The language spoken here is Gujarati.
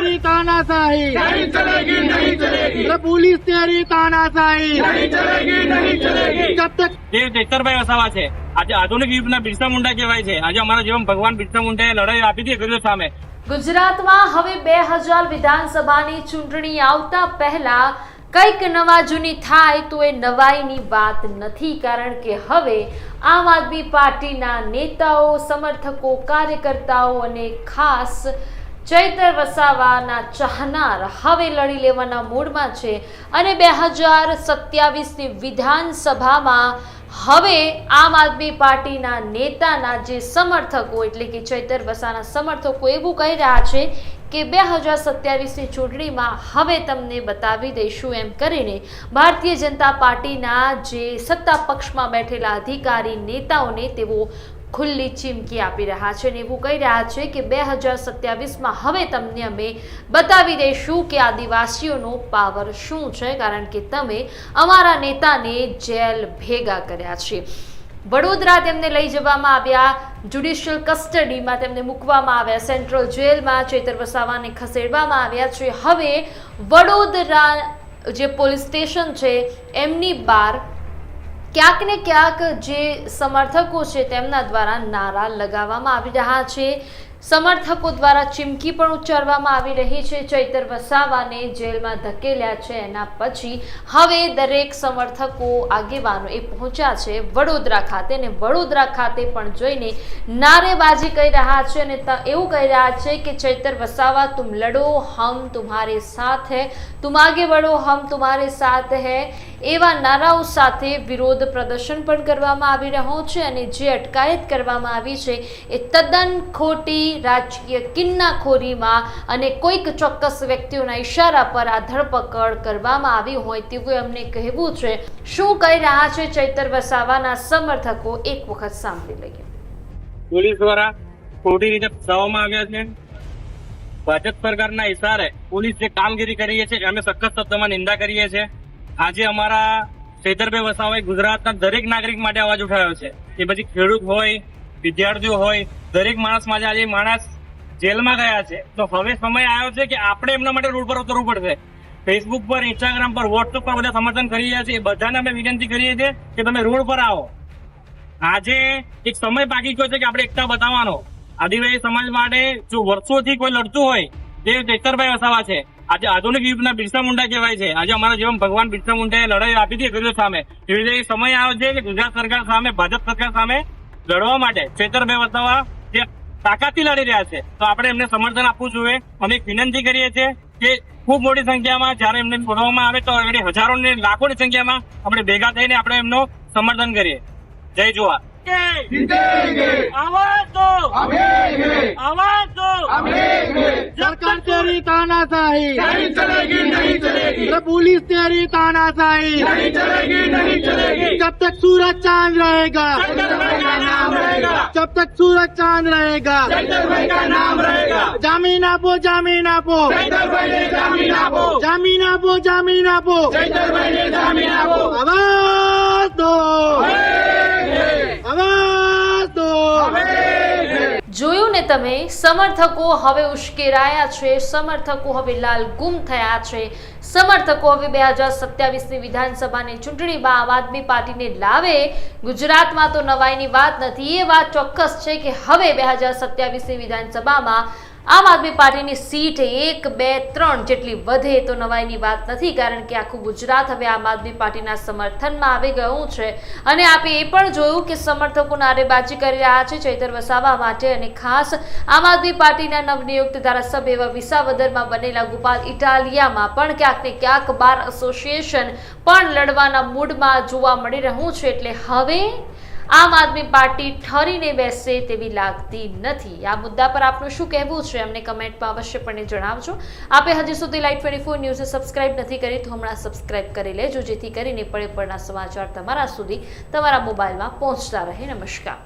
तेरी तानाशाही नहीं चलेगी नहीं चलेगी अरे पुलिस तेरी तानाशाही नहीं चलेगी नहीं चलेगी जब तक જે ચેતરભાઈ વસાવા છે આજે આધુનિક યુગના બિરસા મુંડા કહેવાય છે આજે અમારા જીવન ભગવાન બિરસા મુંડાએ લડાઈ આપી હતી ગરીબ સામે ગુજરાતમાં હવે બે હજાર વિધાનસભાની ચૂંટણી આવતા પહેલા કંઈક નવા જૂની થાય તો એ નવાઈની વાત નથી કારણ કે હવે આમ આદમી પાર્ટીના નેતાઓ સમર્થકો કાર્યકર્તાઓ અને ખાસ ચૈતર વસાવાના ચાહનાર હવે લડી લેવાના મૂડમાં છે અને બે હજાર સત્યાવીસની વિધાનસભામાં હવે આમ આદમી પાર્ટીના નેતાના જે સમર્થકો એટલે કે ચૈતર વસાના સમર્થકો એવું કહી રહ્યા છે કે બે હજાર સત્યાવીસની ચૂંટણીમાં હવે તમને બતાવી દઈશું એમ કરીને ભારતીય જનતા પાર્ટીના જે સત્તા પક્ષમાં બેઠેલા અધિકારી નેતાઓને તેઓ ખુલ્લી ચીમકી આપી રહ્યા છે અને એવું કહી રહ્યા છે કે બે હજાર સત્યાવીસમાં હવે તમને અમે બતાવી દઈશું કે આદિવાસીઓનો પાવર શું છે, કારણ કે તમે અમારા નેતાને જેલ ભેગા કર્યા છે. વડોદરા તેમને લઈ જવામાં આવ્યા જ્યુડિશિયલ કસ્ટડીમાં તેમને મૂકવામાં આવ્યા સેન્ટ્રલ જેલમાં ચેતર વસાવાને ખસેડવામાં આવ્યા છે. હવે વડોદરા જે પોલીસ સ્ટેશન છે, એમની બહાર ક્યાંક ને ક્યાંક જે સમર્થકો છે તેમના દ્વારા નારા લગાવવામાં આવી રહ્યા છે. સમર્થકો દ્વારા ચીમકી પણ ઉચ્ચારવામાં આવી રહી છે. ચૈતર વસાવાને જેલમાં ધકેલ્યા છે. એના પછી હવે દરેક સમર્થકો આગેવાનો એ પહોંચ્યા છે વડોદરા ખાતે ને વડોદરા ખાતે પણ જોઈને નારેબાજી કહી રહ્યા છે અને એવું કહી રહ્યા છે કે, ચૈતર વસાવા, તુમ લડો, હમ તુમ્હારે સાથ હૈ, તુમ આગે બઢો હમ તુમ્હારે સાથ હૈ. એવા નારાઓ સાથે વિરોધ પ્રદર્શન પણ કરવામાં આવી રહ્યો છે અને જે અટકાયત કરવામાં આવી છે એ તદ્દન ખોટી રાજકીય કિન્નાખોરીમાં અને કોઈક ચોક્કસ વ્યક્તિઓના ઈશારા પર આ ધરપકડ કરવામાં આવી હોય તેવું એમને કહેવું છે. શું કહી રહ્યા છે ચૈતર વસાવાના સમર્થકો? એક વખત સાંભળી લઈએ. પોલીસ દ્વારા ખોટી રીતે ફસાવવામાં આવ્યા છે. ભાજપ સરકારના ઇશારે પોલીસ જે કામગીરી કરી રહી છે, અમે સખત શબ્દમાં નિંદા કરીએ છીએ. આજે અમારા ચૈતરભાઈ વસાવાએ ગુજરાતના દરેક નાગરિક માટે અવાજ ઉઠાવ્યો છે એ પછી ખેડૂત હોય વિદ્યાર્થીઓ હોય, દરેક માણસમાં આજે માણસ જેલમાં ગયા છે. તો હવે સમય આવ્યો છે કે આપણે એમના માટે રોડ પર ઉતરવું પડશે. ફેસબુક પર ઇન્સ્ટાગ્રામ પર વોટ્સઅપ પર બધા સમર્થન કરી રહ્યા છે. એ બધાને અમે વિનંતી કરીએ છીએ કે તમે રોડ પર આવો. આજે એક સમય બાકી ગયો છે કે આપણે એકતા બતાવવાનો. આદિવાસી સમાજ માટે જો વર્ષોથી કોઈ લડતું હોય જે ચેતરભાઈ વસાવા છે. આજે આધુનિક યુગના બિરસા મુંડા કહેવાય છે. આજે અમારા જીવન ભગવાન બિરસા મુંડાએ લડાઈ આપી હતી અંગ્રેજો સામે. એવી રીતે સમય આવ્યો છે કે ગુજરાત સરકાર સામે, ભાજપ સરકાર સામે લડવા માટે ચેતરભાઈ વસાવા જે તાકાતથી લડી રહ્યા છે, તો આપણે એમને સમર્થન આપવું જોઈએ. અમે વિનંતી કરીએ છીએ કે ખૂબ મોટી સંખ્યામાં જ્યારે એમને બોલાવવામાં આવે તો હજારો ને લાખોની સંખ્યામાં આપણે ભેગા થઈને આપણે એમનો સમર્થન કરીએ. જય જોહાર जीते जीतेंगे आवाज़ दो आवाज़ दो सरकार तेरी ताना तानाशाही नहीं चलेगी नहीं चलेगी जब पुलिस तेरी ताना तानाशाही नहीं चलेगी नहीं चलेगी जब तक सूरज चाँद रहेगा जब तक सूरज चाँद रहेगा का नाम रहेगा! जामीन आपो जामीन आपो जामीन आपो जामीन आपो जामीन आपो आवाज़ दो! તમે સમર્થકો હવે ઉશ્કેરાયા છે, સમર્થકો હવે લાલ ગુમ થયા છે. સમર્થકો હવે બે હજાર સત્યાવીસની વિધાનસભાની ચૂંટણીમાં આમ આદમી પાર્ટીને લાવે, ગુજરાતમાં તો નવાઈની વાત નથી. એ વાત ચોક્કસ છે કે હવે બે હજાર સત્યાવીસની વિધાનસભામાં આમ આદમી પાર્ટીની સીટ એક, બે, ત્રણ જેટલી વધે તો નવાઈની વાત નથી, કારણ કે આખું ગુજરાત હવે આમ આદમી પાર્ટીના સમર્થનમાં આવી ગયું છે. અને આપે એ પણ જોયું કે સમર્થકો નારેબાજી કરી રહ્યા છે ચૈતર વસાવા માટે અને ખાસ આમ આદમી પાર્ટીના નવનિયુક્ત ધારાસભ્ય એવા વિસાવદરમાં બનેલા ગોપાલ ઇટાલિયામાં પણ ક્યાંક ને ક્યાંક બાર એસોસિએશન પણ લડવાના મૂડમાં જોવા મળી રહ્યું છે. એટલે હવે આમ આદમી પાર્ટી ઠરીને બેસે તેવી લાગતી નથી. આ મુદ્દા પર આપનું શું કહેવું છે અમને કમેન્ટમાં અવશ્યપણે જણાવજો. આપે હજી સુધી Light twenty four news subscribe નથી કરી તો હમણાં સબસ્ક્રાઇબ કરી લેજો, જેથી કરીને પડે પડના સમાચાર તમારા સુધી તમારા મોબાઈલમાં પહોંચતા રહે. નમસ્કાર.